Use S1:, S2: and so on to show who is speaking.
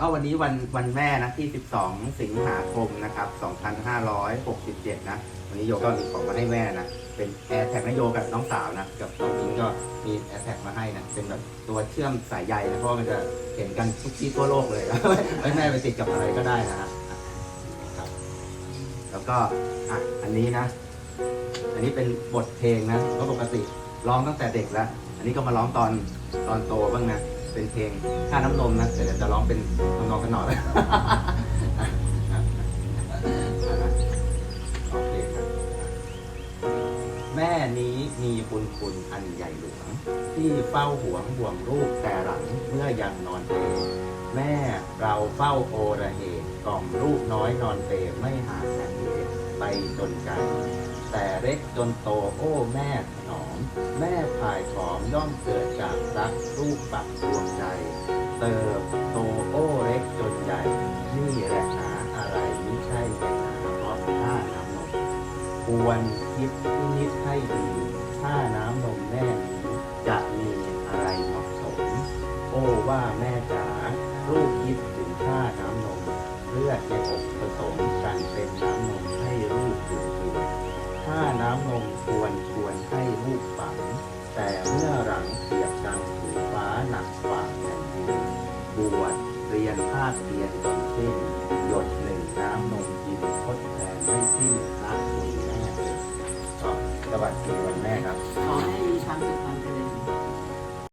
S1: เอาวันนี้วันวันแม่นะที่ 12 สิงหาคมนะครับ 2567 นะ วันนี้โยก็มีของมาให้แม่นะ เป็นแอร์แท็กนโยกับน้องสาวนะ กับน้องอิงก็มีแอร์แท็กมาให้นะ เป็นแบบตัวเชื่อมสายใยนะ เพราะมันจะเห็นกันทุกที่ทั่วโลกเลยให้แม่ไปติดกับอะไรก็ได้นะฮะครับ แล้วก็อะอันนี้นะ อันนี้เป็นบทเพลงนะเพราะปกติร้องตั้งแต่เด็กแล้ว อันนี้ก็มาร้องตอนตอนโตบ้างนะ เป็นเพลงค่าน้ำนมนะแต่เดี๋ยวจะร้องเป็นทำนองกันหน่อยโอเคครับแม่นี้มีคุณคุณอันใหญ่หลวง ที่เฝ้าห่วงห่วงลูกแต่หลังเมื่อยังนอนเปแม่เราเฝ้าโอระเหตกล่อมลูกน้อยนอนเปไม่หาแสงเหตุไปจนไกล แต่เล็กจนโตโอ้แม่ถนอม แม่พายผอมย่อมเกิดจากรักลูกปักดวงใจ เติบโตโอ้เล็กจนใหญ่ นี่แหละหาอะไรไม่ใช่ไปหาเพราะท่าน้ำนมควรคิดที่นิดให้ดีถ้าน้ำนมแม่นี้จะมีอะไรเหมาะสม โอ้ว่าแม่จ๋าลูกคิดถึงค่าน้ำนมเลือดในอก ฟ้าหนักกว่าแผ่นดินบวชเรียนภาคเรียนจนสิ้นหยดหนึ่งน้ำนมกินทดแทนไม่สิ้นพระคุณแม่เลยก็สวัสดีวันแม่ครับ
S2: ขอให้มีความสุข